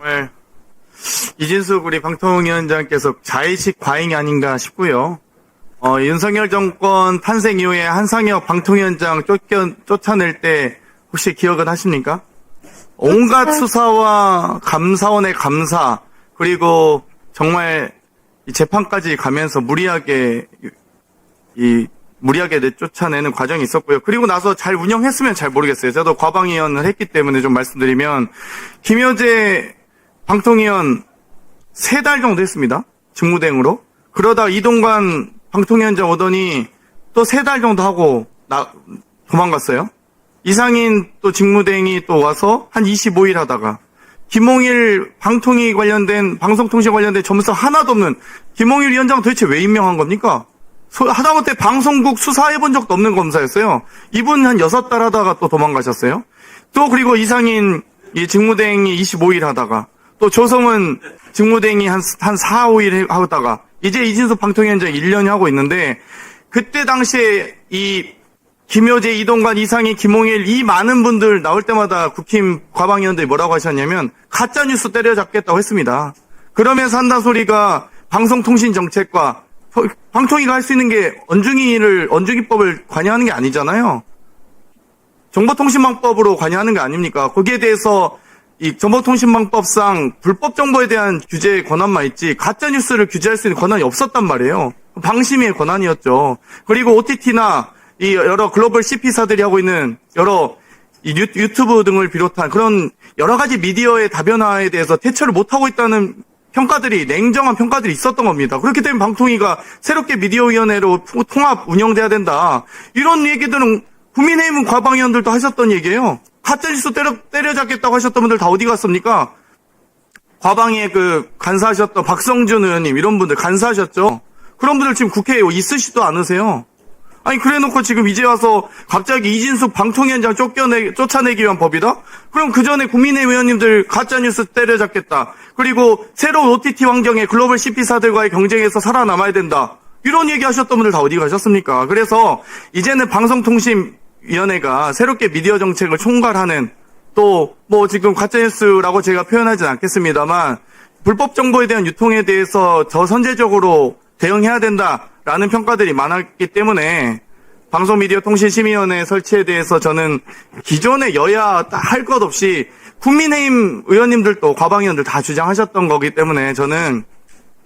정말 이진숙 우리 방통위원장께서 자의식 과잉이 아닌가 싶고요. 어, 윤석열 정권 탄생 이후에 한상혁 방통위원장 쫓겨, 쫓아낼 때 혹시 기억은 하십니까? 온갖 수사와 감사원의 감사 그리고 정말 이 재판까지 가면서 무리하게 이 무리하게 내쫓아내는 과정이 있었고요. 그리고 나서 잘 운영했으면 잘 모르겠어요. 저도 과방위원을 했기 때문에 좀 말씀드리면 김효재 방통위원 세 달 정도 했습니다. 직무대행으로. 그러다 이동관 방통위원장 오더니 또 세 달 정도 하고 나 도망갔어요. 이상인 또 직무대행이 또 와서 한 25일 하다가 김홍일 방통위 관련된 방송통신 관련된 점수 하나도 없는 김홍일 위원장 도대체 왜 임명한 겁니까? 소- 하다못해 방송국 수사해본 적도 없는 검사였어요. 이분 한 여섯 달 하다가 또 도망가셨어요. 또 그리고 이상인 이 직무대행이 25일 하다가 또 조성은 직무대행이 한, 한 4, 5일 하다가 이제 이진수 방통위원장 1년이 하고 있는데 그때 당시에 이 김효재, 이동관, 이상희, 김홍일 이 많은 분들 나올 때마다 국힘 과방위원들이 뭐라고 하셨냐면 가짜 뉴스 때려잡겠다고 했습니다. 그러면서 한다 소리가 방송통신 정책과 방통위가 할 수 있는 게 언중이를 언중이법을 관여하는 게 아니잖아요. 정보통신망법으로 관여하는 게 아닙니까? 거기에 대해서 이 정보통신망법상 불법 정보에 대한 규제 권한만 있지 가짜 뉴스를 규제할 수 있는 권한이 없었단 말이에요. 방심의 권한이었죠. 그리고 OTT나 이 여러 글로벌 CP사들이 하고 있는 여러 이 유, 유튜브 등을 비롯한 그런 여러 가지 미디어의 다변화에 대해서 대처를 못하고 있다는 평가들이 냉정한 평가들이 있었던 겁니다. 그렇기 때문에 방통위가 새롭게 미디어위원회로 통- 통합 운영돼야 된다. 이런 얘기들은 국민의힘 과방위원들도 하셨던 얘기예요. 가짜뉴스 때려, 때려잡겠다고 하셨던 분들 다 어디 갔습니까? 과방위에 그 간사하셨던 박성준 의원님 이런 분들 간사하셨죠? 그런 분들 지금 국회에 있으시도 않으세요. 아니 그래놓고 지금 이제 와서 갑자기 이진숙 방통위원장 쫓겨내, 쫓아내기 위한 법이다? 그럼 그 전에 국민의힘 의원님들 가짜뉴스 때려잡겠다. 그리고 새로운 OTT 환경에 글로벌 CP사들과의 경쟁에서 살아남아야 된다. 이런 얘기 하셨던 분들 다 어디 가셨습니까? 그래서 이제는 방송통신 위원회가 새롭게 미디어 정책을 총괄하는 또 뭐 지금 가짜뉴스라고 제가 표현하지는 않겠습니다만 불법 정보에 대한 유통에 대해서 저 선제적으로 대응해야 된다라는 평가들이 많았기 때문에 방송미디어통신심의위원회 설치에 대해서 저는 기존의 여야 할 것 없이 국민의힘 의원님들도 과방위원들 다 주장하셨던 거기 때문에 저는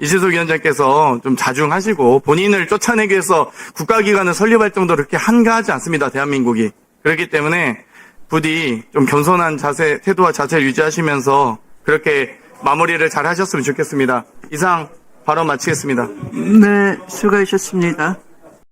이시숙 위원장께서 좀 자중하시고 본인을 쫓아내기 위해서 국가기관을 설립할 정도로 그렇게 한가하지 않습니다. 대한민국이. 그렇기 때문에 부디 좀 겸손한 자세, 태도와 자세를 유지하시면서 그렇게 마무리를 잘 하셨으면 좋겠습니다. 이상 발언 마치겠습니다. 네, 수고하셨습니다.